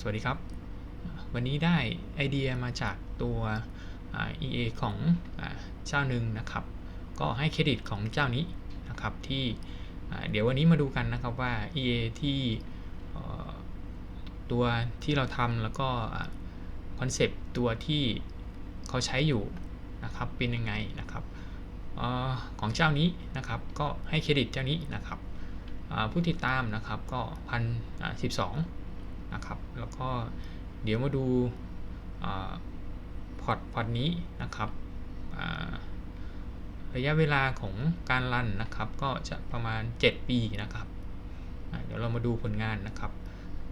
สวัสดีครับ วันนี้ได้ไอเดียมาจากตัว EA ของเจ้าหนึ่งนะครับ ก็ให้เครดิตของเจ้านี้นะครับที่เดี๋ยววันนี้มาดูกันนะครับว่า EA ที่ตัวที่เราทำแล้วก็คอนเซปต์ตัวที่เขาใช้อยู่นะครับเป็นยังไงนะครับอของเจ้านี้นะครับก็ให้เครดิตเจ้านี้นะครับผู้ติดตามนะครับก็พันสิบสอง นะครับ แล้วก็เดี๋ยวมาดูพอร์ตพอร์ตนี้นะครับระยะเวลาของการรันนะครับ ก็จะประมาณ 7 ปีนะครับเดี๋ยวเรามาดูผลงานนะครับ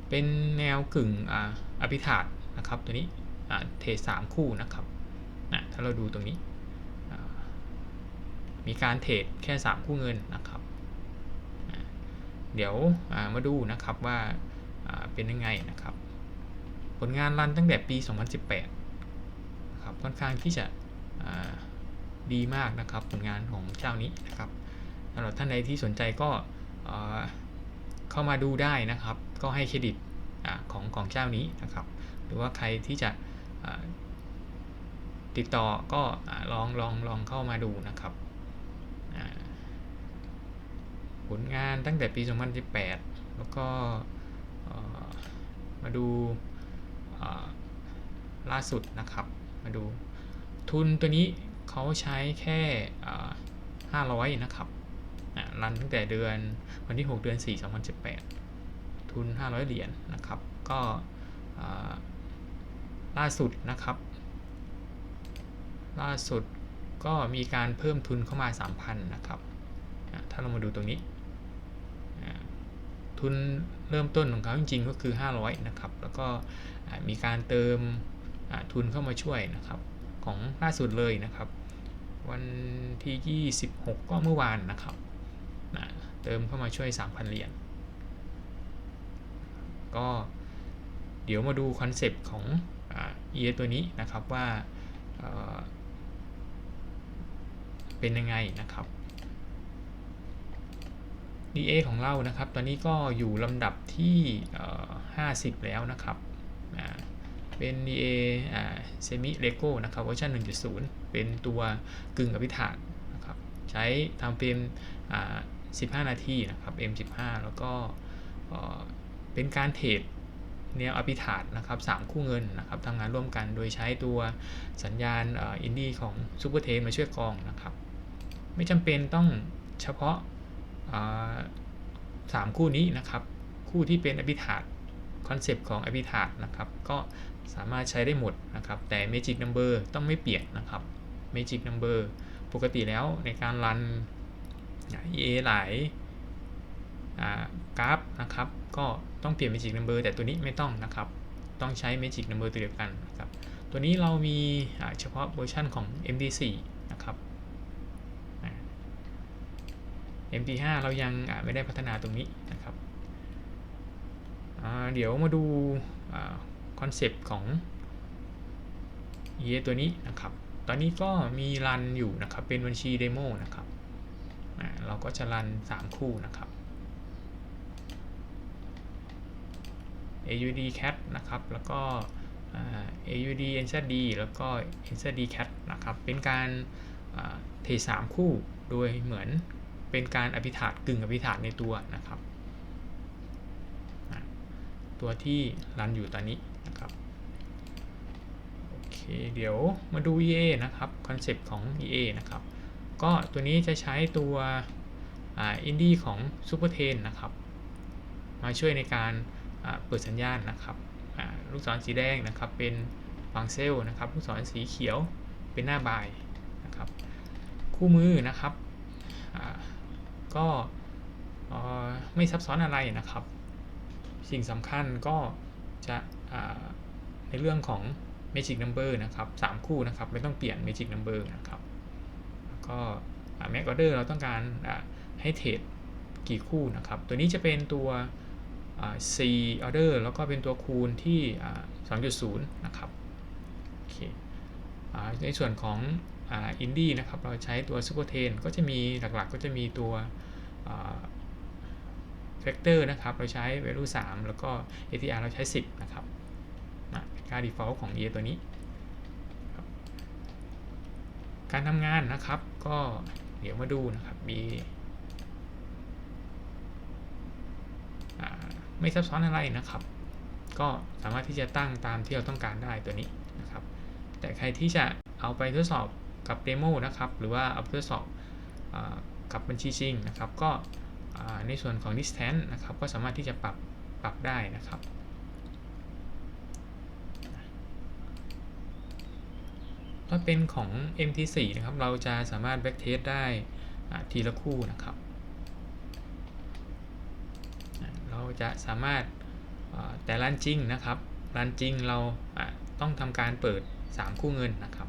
เป็นแนวกึ่งอภิธาตนะครับ ตัวนี้เทรดสามคู่นะครับถ้าเราดูตรงนี้ มีการเทรดแค่ 3 คู่เงินนะครับ เดี๋ยวมาดูนะครับว่า เป็นยังไงนะครับ ผลงานรันตั้งแต่ปี 2018นะครับค่อนข้างที่จะดีมากนะครับ ผลงานของเจ้านี้นะครับสำหรับท่านใดที่สนใจก็เข้ามาดูได้นะครับ ก็ให้เครดิตอของของเจ้านี้นะครับ หรือว่าใครที่จะติดต่อก็ลองลองลองเข้ามาดูนะครับผลงานตั้งแต่ปี 2018 แล้วก็ มาดูล่าสุดนะครับ มาดูทุนตัวนี้เขาใช้แค่500 นะครับรันตั้งแต่เดือนวันที่ 6 เดือน 4 2018 ทุน 500 เหรียญนนะครับ ก็ล่าสุดนะครับ ล่าสุดก็มีการเพิ่มทุนเข้ามา 3,000 นะครับ ถ้าเรามาดูตรงนี้ ทุนเริ่มต้นของเขาจริงๆ ก็คือ 500 นะครับ แล้วก็มีการเติมทุนเข้ามาช่วยนะครับ ของล่าสุดเลยนะครับ วันที่ 26 ก็เมื่อวานนะครับเติมเข้ามาช่วย 3,000 เหรียญก็เดี๋ยวมาดูคอนเซปต์ของ e อตัวนี้นะครับว่าเป็นยังไงนะครับ DA ของเรานะครับ ตอนนี้ก็อยู่ลำดับที่ 50 แล้วนะครับเป็น DA Semi Lego นะครับเวอร์ชัน1.0 เป็นตัวกึ่งอภิธาตนะครับใช้ทำเป็น15 นาทีนะครับ M15 แล้วก็เป็นการเทรดแนวอภิธาตนะครับ3คู่เงินนะครับทำงานร่วมกันโดยใช้ตัวสัญญาณอินดี้ของซูเปอร์เทนมาช่วยกองนะครับ ไม่จำเป็นต้องเฉพาะ สามคู่นี้นะครับ คู่ที่เป็นอภิธาตคอนเซปต์ของอภิธาตนะครับ ก็สามารถใช้ได้หมดนะครับ แต่ Magic Number ต้องไม่เปลี่ยนนะครับ Magic Number ปกติแล้วในการรัน EA หลายกราฟนะครับ ก็ต้องเปลี่ยน Magic Number แต่ตัวนี้ไม่ต้องนะครับ ต้องใช้ Magic Number ตัวเดียวกันนะครับ ตัวนี้เรามีเฉพาะเวอร์ชันของ MD4 นะครับ MT5 เรายังไม่ได้พัฒนาตรงนี้นะครับเดี๋ยวมาดูคอนเซปต์ของ EA ตัวนี้นะครับ ตอนนี้ก็มีรันอยู่นะครับ เป็นบัญชีเดโมนะครับเราก็จะรัน 3 คู่นะครับ AUD cat นะครับ แล้วก็ AUD NZD แล้วก็ NZD cat นะครับ เป็นการเทสามคู่ โดยเหมือน เป็นการอภิธาตกึ่งอภิธาตในตัวนะครับ ตัวที่รันอยู่ตอนนี้นะครับโอเคเดี๋ยวมาดู EA นะครับคอนเซปต์ของ EA นะครับ ก็ตัวนี้จะใช้ตัวอินดี้ของ Super 10 นะครับ มาช่วยในการเปิดสัญญาณนะครับลูกศรสีแดงนะครับเป็นฟังเซลนะครับลูกศรสีเขียวเป็นหน้าบายนะครับ คู่มือนะครับ ก็ไม่ซับซ้อนอะไรนะครับ สิ่งสำคัญก็จะในเรื่องของ Magic Number นะครับ 3 คู่นะครับ ไม่ต้องเปลี่ยน Magic Number นะครับ แล้วก็ Mac Order เราต้องการให้เทรดกี่คู่นะครับ ตัวนี้จะเป็นตัว C Order แล้วก็เป็นตัวคูณที่ 2.0 นะครับ โอเคในส่วนของ อินดี้นะครับ เราใช้ตัวซูเปอร์เทนก็จะมีหลักๆ ก็จะมีตัวแฟกเตอร์นะครับ เราใช้ value 3 แล้วก็ ATR เราใช้ 10 นะครับค่า default ของ EA ตัวนี้ การทำงานนะครับ ก็เดี๋ยวมาดูนะครับ EA อ่าไม่ซับซ้อนอะไรนะครับ ก็สามารถที่จะตั้งตามที่เราต้องการได้ตัวนี้นะครับ แต่ใครที่จะเอาไปทดสอบ กับเดโมนะครับ หรือว่าเอาทดสอบกับบัญชีจริงนะครับ ก็ในส่วนของ distance นะครับ ก็สามารถที่จะปรับปรับได้นะครับถ้าเป็นของ MT4 นะครับ เราจะสามารถ backtest ได้ทีละคู่นะครับ เราจะสามารถแต่รันจริงนะครับรันจริงเราต้องทำการเปิด 3 คู่เงินนะครับ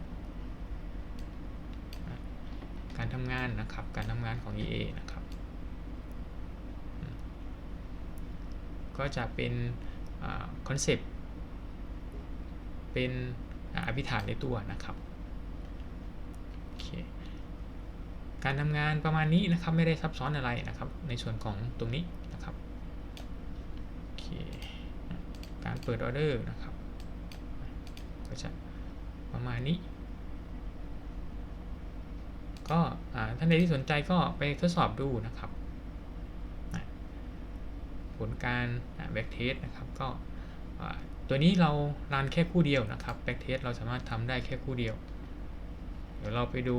การทำงานนะครับ การทำงานของ EA นะครับ ก็จะเป็นคอนเซปต์เป็นอ่าอภิฐานในตัวนะครับโอเคการทำงานประมาณนี้นะครับไม่ได้ซับซ้อนอะไรนะครับ ในส่วนของตรงนี้นะครับโอเคการเปิดออเดอร์นะครับ ก็จะประมาณนี้ ก็ท่านใดที่สนใจก็ไปทดสอบดูนะครับ ผลการแบ็กเทสนะครับก็ตัวนี้เรารันแค่คู่เดียวนะครับแบ็กเทสเราสามารถทำได้แค่คู่เดียว เดี๋ยวเราไปดู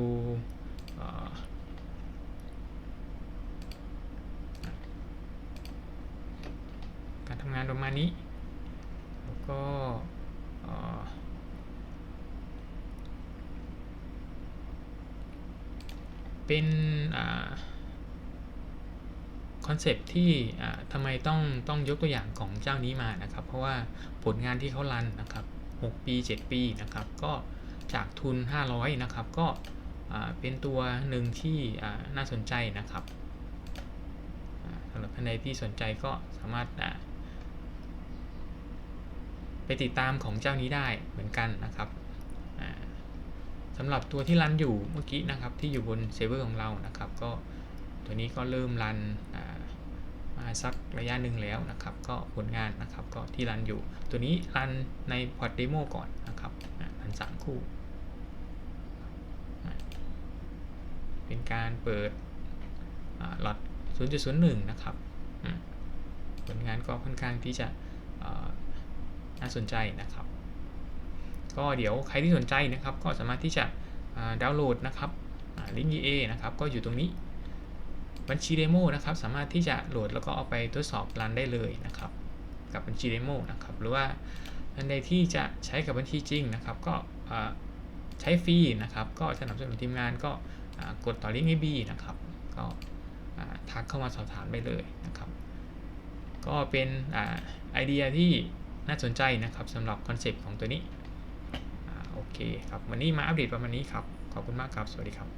การทำงานประมาณนี้ แล้วก็ เป็นคอนเซปที่ทำไมต้องต้องยกตัวอย่างของเจ้านี้มานะครับ เพราะว่าผลงานที่เขารันนะครับ 6 ปี 7 ปีนะครับ ก็จากทุน 500 นะครับ ก็เป็นตัวหนึ่งที่น่าสนใจนะครับสำหรับท่านใดที่สนใจก็สามารถไปติดตามของเจ้านี้ได้เหมือนกันนะครับ สำหรับตัวที่รันอยู่เมื่อกี้นะครับที่อยู่บนเซิร์ฟเวอร์ของเรานะครับ ก็ตัวนี้ก็เริ่มรันมาสักระยะหนึ่งแล้วนะครับ ก็ผลงานนะครับก็ที่รันอยู่ ตัวนี้รันในพอร์ตเดโมก่อนนะครับรันสามคู่ เป็นการเปิดหลอด0.01 นะครับผลงานก็ค่อนข้างที่จะน่าสนใจนะครับ ก็เดี๋ยวใครที่สนใจนะครับ ก็สามารถที่จะดาวน์โหลดนะครับลิงก์ EA นะครับ ก็อยู่ตรงนี้ บัญชีเดโมนะครับ สามารถที่จะโหลดแล้วก็เอาไปทดสอบรันได้เลยนะครับ กับบัญชีเดโมนะครับ หรือว่าอันใดที่จะใช้กับบัญชีจริงนะครับ ก็ใช้ฟรีนะครับ ก็สนับสนุนทีมงานก็กดต่อลิงก์ AB นะครับ ก็ทักเข้ามาสอบถามได้เลยนะครับ ก็เป็นไอเดียที่น่าสนใจนะครับสำหรับคอนเซปต์ของตัวนี้ เคครับวันนี้มาอัปเดตประมาณนี้ครับ ขอบคุณมากครับ สวัสดีครับ